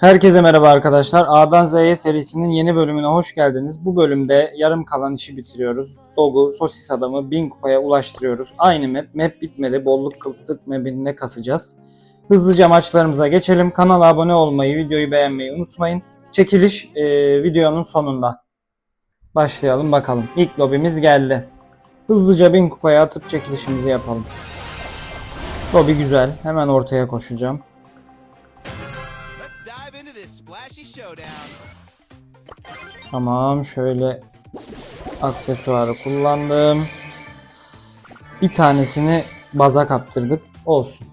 Herkese merhaba arkadaşlar. A'dan Z'ye serisinin yeni bölümüne hoş geldiniz. Bu bölümde yarım kalan işi bitiriyoruz. Dog'u, sosis adamı 1000 kupaya ulaştırıyoruz. Aynı map. Map bitmedi. Bolluk kıltık map'inde kasacağız. Hızlıca maçlarımıza geçelim. Kanala abone olmayı, videoyu beğenmeyi unutmayın. Çekiliş e, videonun sonunda. Başlayalım bakalım. İlk lobimiz geldi. Hızlıca 1000 kupaya atıp çekilişimizi yapalım. Lobi güzel. Hemen ortaya koşacağım. Tamam şöyle aksesuarı kullandım. Bir tanesini baza kaptırdık. Olsun.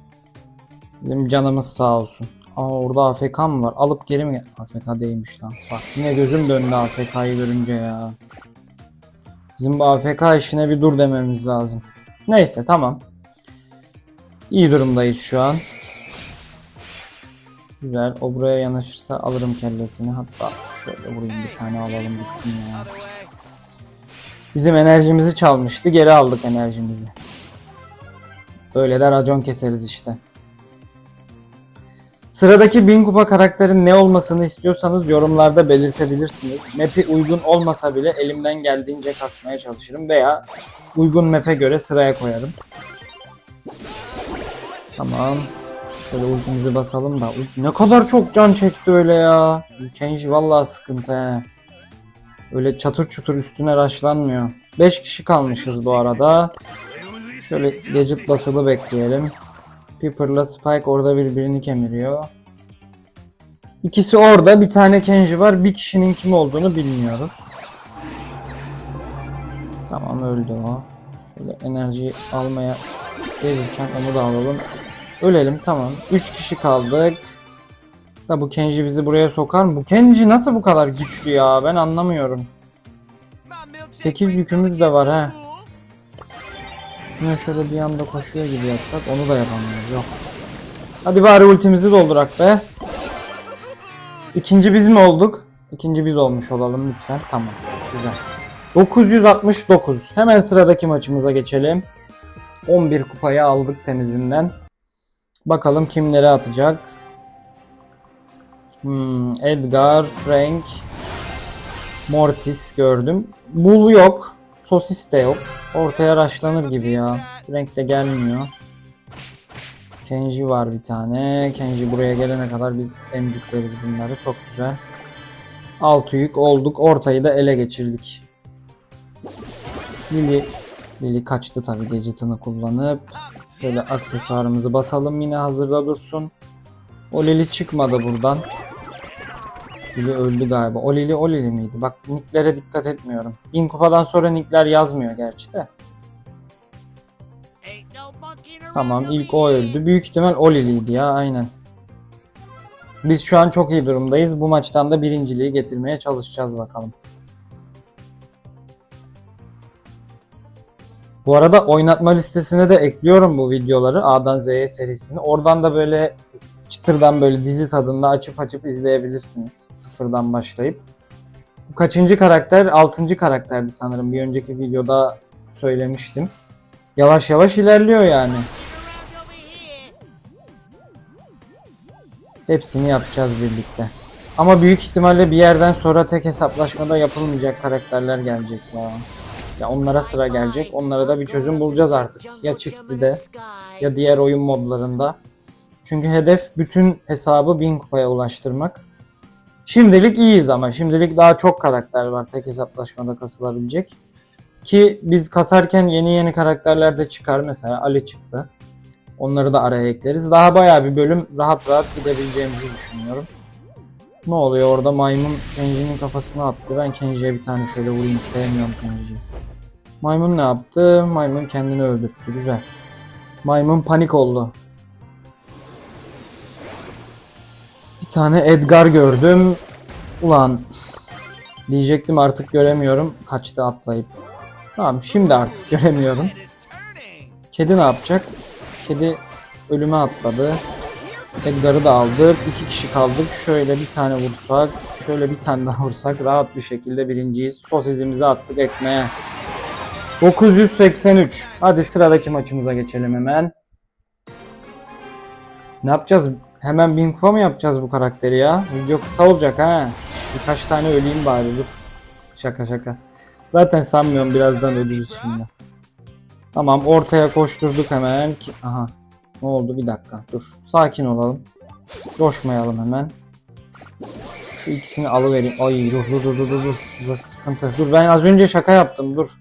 Bizim canımız sağ olsun. Aa orada AFK mı var? Alıp geri mi? AFK değilmiş lan. Bak yine gözüm döndü AFK'yı görünce ya. Bizim bu AFK işine bir dur dememiz lazım. Neyse tamam. İyi durumdayız şu an. Güzel. O buraya yanaşırsa alırım kellesini. Hatta şöyle vurayım bir tane alalım gitsin ya. Bizim enerjimizi çalmıştı. Geri aldık enerjimizi. Böyle de racon keseriz işte. Sıradaki 1000 kupa karakterin ne olmasını istiyorsanız yorumlarda belirtebilirsiniz. Map'i uygun olmasa bile elimden geldiğince kasmaya çalışırım veya uygun map'e göre sıraya koyarım. Tamam. Şöyle ultimizi basalım da. Ne kadar çok can çekti öyle ya. Kenji vallahi sıkıntı he. Öyle çatır çutur üstüne raşlanmıyor. 5 kişi kalmışız bu arada. Şöyle gadget basılı bekleyelim. Piper'la Spike orada birbirini kemiriyor. İkisi orada. Bir tane Kenji var. Bir kişinin kim olduğunu bilmiyoruz. Tamam öldü o. Şöyle enerji almaya gelirken onu da alalım. Ölelim tamam. 3 kişi kaldık. Da bu Kenji bizi buraya sokar mı? Bu Kenji nasıl bu kadar güçlü ya? Ben anlamıyorum. my milkshake 8 brings yükümüz de var ha. Yine şöyle bir anda koşuyor gibi yapsak onu da yapamıyoruz. Yok. Hadi bari ultimizi doldurak be. İkinci biz mi olduk? İkinci biz olmuş olalım lütfen. Tamam. Güzel. 969. Hemen sıradaki maçımıza geçelim. 11 kupayı aldık temizinden. Bakalım kimlere atacak. Hmm, Edgar, Frank, Mortis gördüm. Bull yok. Sosis de yok. Ortaya raşlanır gibi ya. Frank de gelmiyor. Kenji var bir tane. Kenji buraya gelene kadar biz emcükleriz bunları. Çok güzel. Altı yük olduk. Ortayı da ele geçirdik. Lili Lili kaçtı tabi gadget'ını kullanıp. Şöyle aksesuarımızı basalım yine hazırda dursun. O Lili çıkmadı buradan. Lili öldü galiba. O Lili o Lili miydi? Bak nicklere dikkat etmiyorum. 1000 kupadan sonra nickler yazmıyor gerçi de. Tamam ilk o öldü. Büyük ihtimal o Lili'ydi ya aynen. Biz şu an çok iyi durumdayız. Bu maçtan da birinciliği getirmeye çalışacağız bakalım. Bu arada oynatma listesine de ekliyorum bu videoları A'dan Z'ye serisini. Oradan da böyle çıtırdan böyle dizi tadında açıp açıp izleyebilirsiniz. Sıfırdan başlayıp. Bu kaçıncı karakter? Altıncı karakterdi sanırım. Bir önceki videoda söylemiştim. Yavaş yavaş ilerliyor yani. Hepsini yapacağız birlikte. Ama büyük ihtimalle bir yerden sonra tek hesaplaşmada yapılmayacak karakterler gelecek ya. Ya onlara sıra gelecek. Onlara da bir çözüm bulacağız artık. Ya çiftli ya diğer oyun modlarında. Çünkü hedef bütün hesabı 1000 kupaya ulaştırmak. Şimdilik iyiyiz ama şimdilik daha çok karakter var tek hesaplaşmada kasılabilecek. Ki biz kasarken yeni yeni karakterler de çıkar. Mesela Ali çıktı. Onları da araya ekleriz. Daha bayağı bir bölüm rahat rahat gidebileceğimizi düşünüyorum. Ne oluyor orada maymun Kenji'nin kafasına attı. Ben Kenji'ye bir tane şöyle vurayım. Sevmiyorum Kenji'yi. Maymun ne yaptı? Maymun kendini öldürttü. Güzel. Maymun panik oldu. Bir tane Edgar gördüm. Ulan diyecektim artık göremiyorum. Kaçtı atlayıp. Tamam şimdi artık göremiyorum. Kedi ne yapacak? Kedi ölüme atladı. Edgar'ı da aldık. İki kişi kaldık. Şöyle bir tane vursak. Şöyle bir tane daha vursak. Rahat bir şekilde birinciyiz. Sosisimizi attık ekmeğe. 983. Hadi sıradaki maçımıza geçelim hemen. Ne yapacağız? Hemen bin kupa yapacağız bu karakteri ya? Video kısa olacak ha. Birkaç tane öleyim bari dur. Şaka şaka. Zaten sanmıyorum birazdan ölürüz şimdi. Tamam ortaya koşturduk hemen. Aha. Ne oldu bir dakika dur. Sakin olalım. Coşmayalım hemen. Şu ikisini alıvereyim. Ay dur dur dur dur dur. Burası sıkıntı. Dur ben az önce şaka yaptım dur.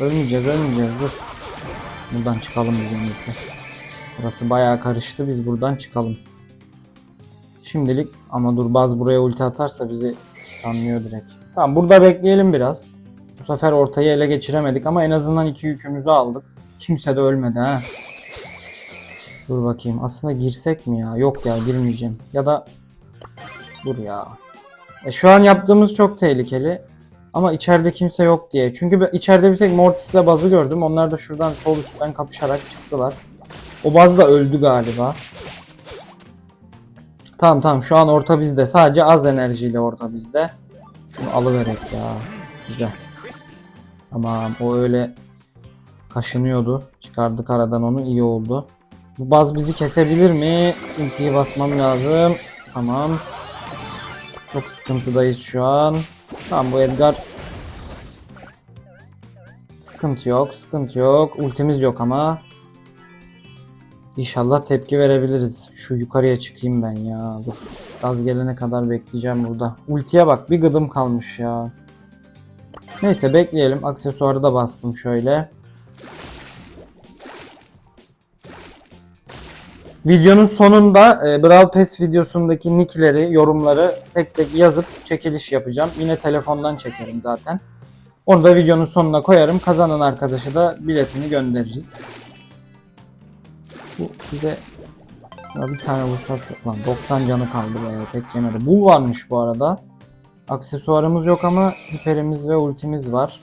Ölmeyeceğiz ölmeyeceğiz dur. Buradan çıkalım biz en iyisi. Burası bayağı karıştı biz buradan çıkalım. Şimdilik ama dur baz buraya ulti atarsa bizi stunlıyor direkt. Tamam burada bekleyelim biraz. Bu sefer ortayı ele geçiremedik ama en azından iki yükümüzü aldık. Kimse de ölmedi ha. Dur bakayım aslında girsek mi ya? Yok ya girmeyeceğim. Ya da dur ya. E şu an yaptığımız çok tehlikeli. Ama içeride kimse yok diye. Çünkü içeride bir tek Mortis'le Baz'ı gördüm. Onlar da şuradan sol üstten kapışarak çıktılar. O Baz da öldü galiba. Tamam tamam şu an orta bizde. Sadece az enerjiyle orta bizde. Şunu alıverek ya. Güzel. Tamam o öyle kaşınıyordu. Çıkardık aradan onu iyi oldu. Bu baz bizi kesebilir mi? İntiyi basmam lazım. Tamam. Çok sıkıntıdayız şu an. Tamam bu Edgar Sıkıntı yok, sıkıntı yok. Ultimiz yok ama. İnşallah tepki verebiliriz. Şu yukarıya çıkayım ben ya. Dur. Gaz gelene kadar bekleyeceğim burada. Ultiye bak bir gıdım kalmış ya. Neyse bekleyelim. Aksesuarı da bastım şöyle. Videonun sonunda e, Brawl Pass videosundaki nickleri, yorumları tek tek yazıp çekiliş yapacağım. Yine telefondan çekerim zaten. Onu da videonun sonuna koyarım. Kazanan arkadaşı da biletini göndeririz. Bu bize ya bir tane vursak şu lan 90 canı kaldı be tek yemedi. Bul varmış bu arada. Aksesuarımız yok ama hiperimiz ve ultimiz var.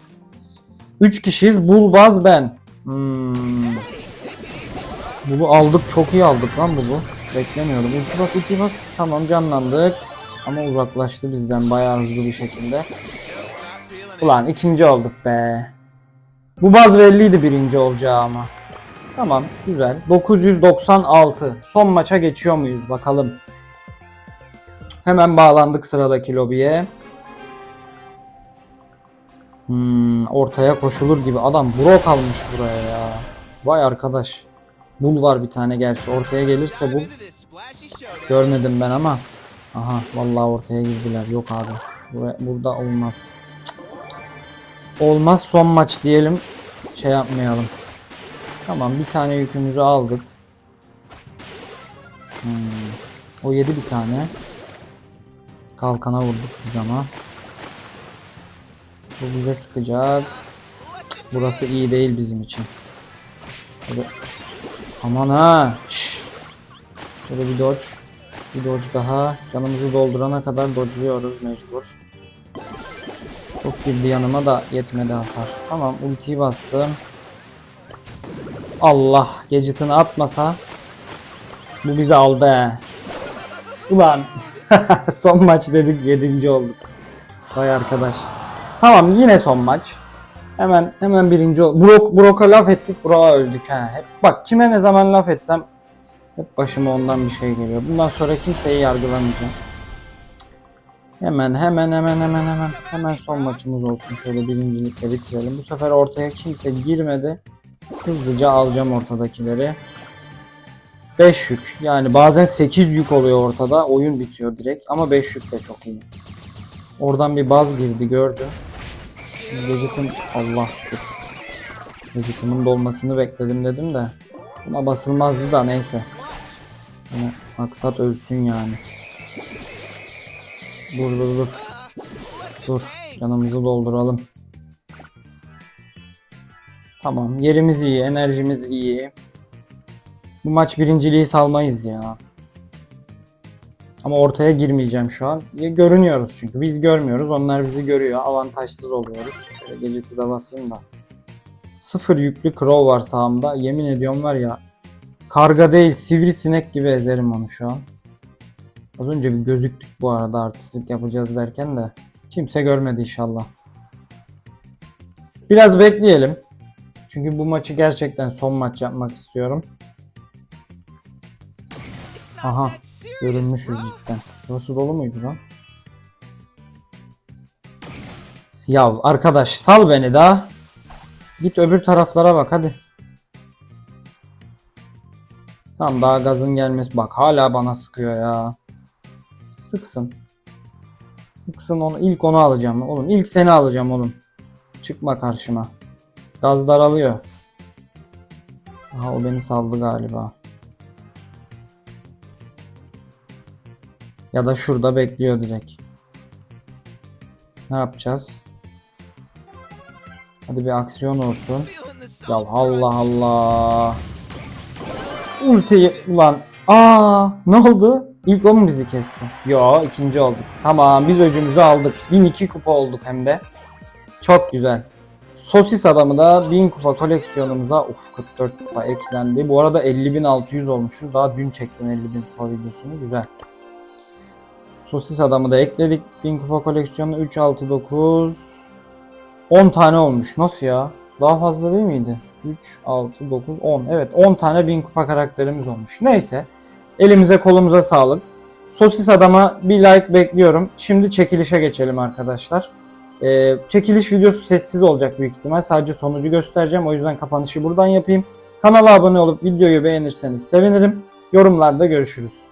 3 kişiyiz. Bul baz ben. Hmm. Bunu aldık çok iyi aldık lan bunu. Beklemiyordum. Ulti bas ulti bas. Tamam canlandık. Ama uzaklaştı bizden bayağı hızlı bir şekilde. Ulan ikinci olduk be. Bu baz belliydi birinci olacağı ama. Tamam güzel. 996. Son maça geçiyor muyuz bakalım. Hemen bağlandık sıradaki lobiye. Hmm, ortaya koşulur gibi. Adam Brock almış buraya ya. Vay arkadaş. Bul var bir tane gerçi. Ortaya gelirse Dive bu. into this splashy showdown. Görmedim ben ama. Aha vallahi ortaya girdiler. Yok abi. Burada olmaz. Olmaz son maç diyelim. Şey yapmayalım. Tamam bir tane yükümüzü aldık. Hmm. O yedi bir tane. Kalkana vurduk biz ama. Bu bize sıkacak. Burası iyi değil bizim için. Böyle... Aman ha. Şşş. Şöyle bir dodge. Bir dodge daha. Canımızı doldurana kadar dodge'luyoruz mecbur. Çok girdi yanıma da yetmedi hasar. Tamam ultiyi bastım. Allah gadget'ını atmasa bu bizi aldı he. Ulan son maç dedik 7. olduk. Vay arkadaş. Tamam yine son maç. Hemen hemen birinci ol. Brock, Brock'a laf ettik Brock'a öldük ha. Hep bak kime ne zaman laf etsem hep başıma ondan bir şey geliyor. Bundan sonra kimseyi yargılamayacağım. Hemen hemen hemen hemen hemen hemen son maçımız olsun. Şöyle birincilikle bitirelim. Bu sefer ortaya kimse girmedi. Hızlıca alacağım ortadakileri. 5 yük. Yani bazen 8 yük oluyor ortada. Oyun bitiyor direkt. Ama 5 yük de çok iyi. Oradan bir baz girdi gördü. Gadget'ın Allah dur. Gadget'ımın dolmasını bekledim dedim de. Buna basılmazdı da neyse. Yani maksat ölsün yani. Dur dur dur. Dur. Canımızı dolduralım. Tamam. Yerimiz iyi. Enerjimiz iyi. Bu maç birinciliği salmayız ya. Ama ortaya girmeyeceğim şu an. Görünüyoruz çünkü. Biz görmüyoruz. Onlar bizi görüyor. Avantajsız oluyoruz. Şöyle gadget'ı da basayım da. Sıfır yüklü crow var sağımda. Yemin ediyorum var ya. Karga değil sivrisinek gibi ezerim onu şu an. Az önce bir gözüktük bu arada artistlik yapacağız derken de. Kimse görmedi inşallah. Biraz bekleyelim. Çünkü bu maçı gerçekten son maç yapmak istiyorum. Aha görünmüşüz cidden. Burası dolu muydu lan? Ya arkadaş sal beni daha. Git öbür taraflara bak hadi. Tamam daha gazın gelmesi. Bak hala bana sıkıyor ya. Sıksın. Sıksın onu. İlk onu alacağım oğlum. İlk seni alacağım oğlum. Çıkma karşıma. Gaz daralıyor. Aha o beni saldı galiba. Ya da şurada bekliyor direkt. Ne yapacağız? Hadi bir aksiyon olsun. Ya Allah Allah. Ultiyi ulan. Aa ne oldu? İlk o mu bizi kesti? Yo ikinci olduk. Tamam biz öcümüzü aldık. 1002 kupa olduk hem de. Çok güzel. Sosis adamı da 1000 kupa koleksiyonumuza uf 44 kupa eklendi. Bu arada 50.600 olmuşuz. Daha dün çektim 50.000 kupa videosunu. Güzel. Sosis adamı da ekledik. 1000 kupa koleksiyonu 3 6 9 10 tane olmuş. Nasıl ya? Daha fazla değil miydi? 3, 6, 9, 10. Evet 10 tane 1000 kupa karakterimiz olmuş. Neyse. Elimize kolumuza sağlık. Sosis adama bir like bekliyorum. Şimdi çekilişe geçelim arkadaşlar. Ee, çekiliş videosu sessiz olacak büyük ihtimal. Sadece sonucu göstereceğim. O yüzden kapanışı buradan yapayım. Kanala abone olup videoyu beğenirseniz sevinirim. Yorumlarda görüşürüz.